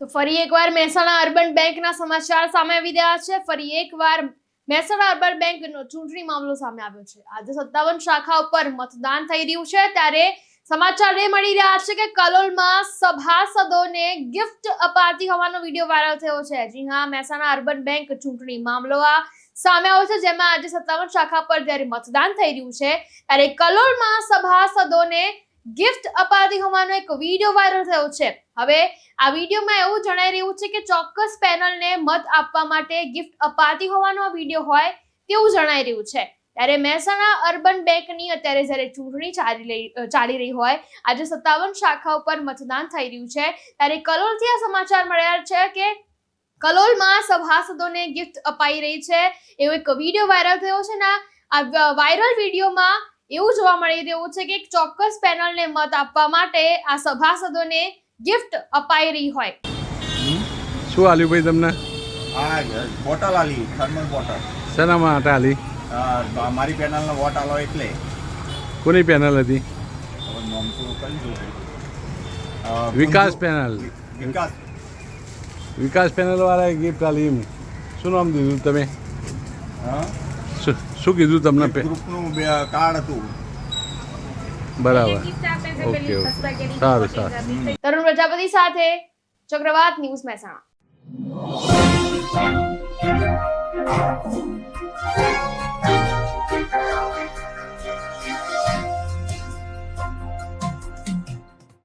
તો ફરી એકવાર મહેસાણા અર્બન બેંકના સમાચાર સામે આવી રહ્યા છે. ફરી એકવાર મહેસાણા અર્બન બેંકનો ચૂંટણી મામલો સામે આવ્યો છે. આજે સત્તાવન શાખા ઉપર મતદાન થઈ રહ્યું છે. ત્યારે સમાચાર એ મળી રહ્યા છે કે કલોલમાં સભાસદોને ગિફ્ટ અપાતી હોવાનો વીડિયો વાયરલ થયો છે. જી હા, મહેસાણા અર્બન બેંક ચૂંટણી મામલો આ સામે આવ્યો છે, જેમાં આજે સત્તાવન શાખા પર જ્યારે મતદાન થઈ રહ્યું છે, ત્યારે કલોલમાં સભાસદોને ગિફ્ટ અપાતી હોવાનો એક વીડિયો વાયરલ થયો છે. હવે આ વિડીયોમાં એવું જણાઈ રહ્યું છે કે ચોક્કસ પેનલને મત આપવા માટે ગિફ્ટ અપાતી હોવાનો આ વીડિયો હોય તેવું જણાઈ રહ્યું છે. ત્યારે મહેસાણા અર્બન બેંકની અત્યારે જ્યારે ચૂંટણી ચાલી ચાલી રહી હોય, આજે સત્તાવન શાખા ઉપર મતદાન થઈ રહ્યું છે. ત્યારે કલોલથી આ સમાચાર મળ્યા છે કે કલોલમાં સભાસદોને ગિફ્ટ અપાઈ રહી છે. એવો એક વીડિયો વાયરલ થયો છે ને આ વાયરલ વિડીયોમાં એવું જોવા મળી રહ્યું છે કે એક ચોક્કસ પેનલને મત આપવા માટે આ સભાસદોને ગિફ્ટ અપાઈ રહી હોય. શું આલ્યું ભાઈ તમને? આ બોટલ આલી થર્મલ બોટલ. શેના માટે આલી? મારી પેનલનો વોટ આલો એટલે. કોની પેનલ હતી? વિકાસ પેનલ. વિકાસ. વિકાસ પેનલ વાળાએ ગિફ્ટ આલી શું નામ દીધું તમે? હા? શું કીધું તમને ગ્રુપનું બે કાર્ડ હતું. બરાબર. Okay okay. સારું સારું. તરુણ પ્રજાપતિ સાથે ચક્રવાત ન્યૂઝ મહેસાણા.